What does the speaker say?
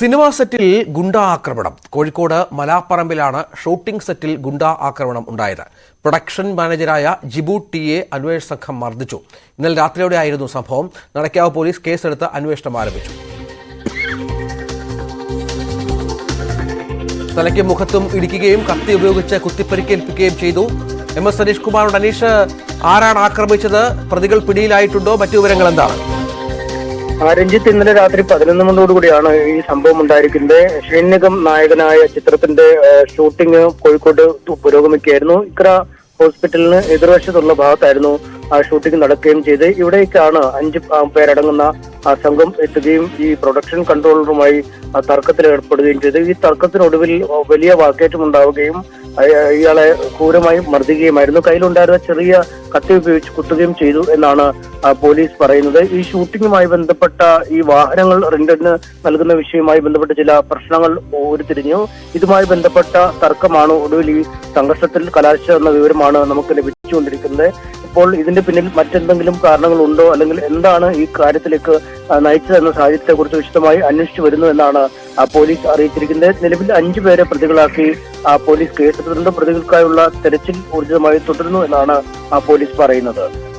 Cinema സെറ്റിൽ ഗുണ്ടാ ആക്രമണം. Kozhikode മലാപ്പറമ്പിലാണ് shooting സെറ്റിൽ ഗുണ്ടാ ആക്രമണം ഉണ്ടായത്. പ്രൊഡക്ഷൻ മാനേജരായ ജിബു ടിയെ അന്വേഷണ സംഘം മർദ്ദിച്ചു. ഇന്നലെ രാത്രിയോടെ ആയിരുന്നു സംഭവം. നടക്കാവ് പോലീസ് കേസെടുത്ത് അന്വേഷണം ആരംഭിച്ചു. തലയ്ക്കും മുഖത്തും ഇടിക്കുകയും കത്തി ഉപയോഗിച്ച് കുത്തിപ്പരിക്കേൽപ്പിക്കുകയും ചെയ്തു. എം എസ് സനീഷ് കുമാറോട് അനീഷ് ആരാണ് ആക്രമിച്ചത്? പ്രതികൾ പിടിയിലായിട്ടുണ്ടോ? മറ്റു വിവരങ്ങൾ എന്താണ്? രഞ്ജിത്ത് ഇന്നലെ രാത്രി പതിനൊന്ന് മണിയോടുകൂടിയാണ് ഈ സംഭവം ഉണ്ടായിരിക്കുന്നത്. ഷൈനികം നായകനായ ചിത്രത്തിന്റെ ഷൂട്ടിംഗ് കോഴിക്കോട് പുരോഗമിക്കുകയായിരുന്നു ഇക്ര ഹോസ്പിറ്റലിന് എതിർവശത്തുള്ള ഭാഗത്തായിരുന്നു ഷൂട്ടിംഗ് നടക്കുകയും ചെയ്ത് ഇവിടേക്കാണ് അഞ്ച് പേരടങ്ങുന്ന സംഘം എത്തുകയും ഈ പ്രൊഡക്ഷൻ കൺട്രോളറുമായി തർക്കത്തിൽ ഏർപ്പെടുകയും ചെയ്തു. ഈ തർക്കത്തിനൊടുവിൽ വലിയ വാക്കേറ്റം ഉണ്ടാവുകയും ഇയാളെ ക്രൂരമായി മർദ്ദിക്കുകയുമായിരുന്നു. കയ്യിലുണ്ടായിരുന്ന ചെറിയ കത്തി ഉപയോഗിച്ച് കുത്തുകയും ചെയ്തു എന്നാണ് പോലീസ് പറയുന്നത്. ഈ ഷൂട്ടിങ്ങുമായി ബന്ധപ്പെട്ട ഈ വാഹനങ്ങൾ റെന്റിന് നൽകുന്ന വിഷയവുമായി ബന്ധപ്പെട്ട ചില പ്രശ്നങ്ങൾ ഉരുത്തിരിഞ്ഞു. ഇതുമായി ബന്ധപ്പെട്ട തർക്കമാണ് ഒടുവിൽ ഈ സംഘർഷത്തിൽ കലാശിച്ചതെന്ന വിവരമാണ് നമുക്ക് ലഭിച്ചുകൊണ്ടിരിക്കുന്നത് ഇപ്പോൾ ഇതിന്റെ പിന്നിൽ മറ്റെന്തെങ്കിലും കാരണങ്ങളുണ്ടോ? അല്ലെങ്കിൽ എന്താണ് ഈ കാര്യത്തിലേക്ക് നയിച്ചതെന്ന സാഹചര്യത്തെ കുറിച്ച് വിശദമായി അന്വേഷിച്ചു വരുന്നു എന്നാണ് പോലീസ് അറിയിച്ചിരിക്കുന്നത്. നിലവിൽ അഞ്ചു പേരെ പ്രതികളാക്കി പോലീസ് കേസെടുത്തിട്ടുണ്ട്. പ്രതികൾക്കായുള്ള തെരച്ചിൽ ഊർജിതമായി തുടരുന്നു എന്നാണ് പോലീസ് പറയുന്നത്.